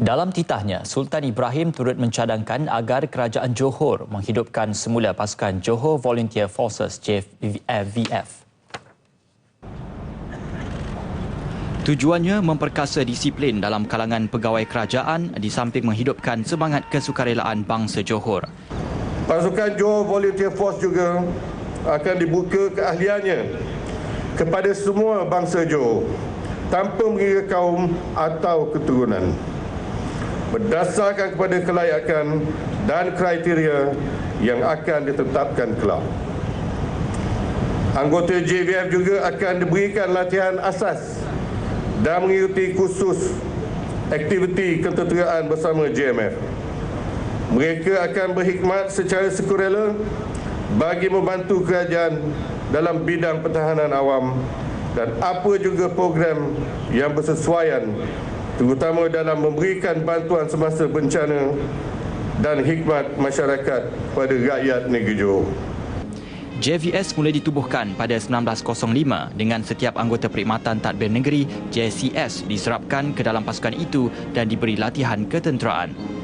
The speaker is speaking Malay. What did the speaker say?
Dalam titahnya, Sultan Ibrahim turut mencadangkan agar kerajaan Johor menghidupkan semula pasukan Johor Volunteer Forces JVF. Tujuannya memperkasa disiplin dalam kalangan pegawai kerajaan di samping menghidupkan semangat kesukarelaan bangsa Johor. Pasukan Johor Volunteer Force juga akan dibuka keahliannya kepada semua bangsa Johor tanpa mengira kaum atau keturunan berdasarkan kepada kelayakan dan kriteria yang akan ditetapkan kelak. Anggota JVF juga akan diberikan latihan asas dan mengikuti kursus aktiviti ketenteraan bersama JMF. Mereka akan berkhidmat secara sukarela bagi membantu kerajaan dalam bidang pertahanan awam dan apa juga program yang bersesuaian terutama dalam memberikan bantuan semasa bencana dan hikmat masyarakat pada rakyat negeri Johor. JVS mula ditubuhkan pada 1905 dengan setiap anggota Perkhidmatan Tadbir Negeri JCS diserapkan ke dalam pasukan itu dan diberi latihan ketenteraan.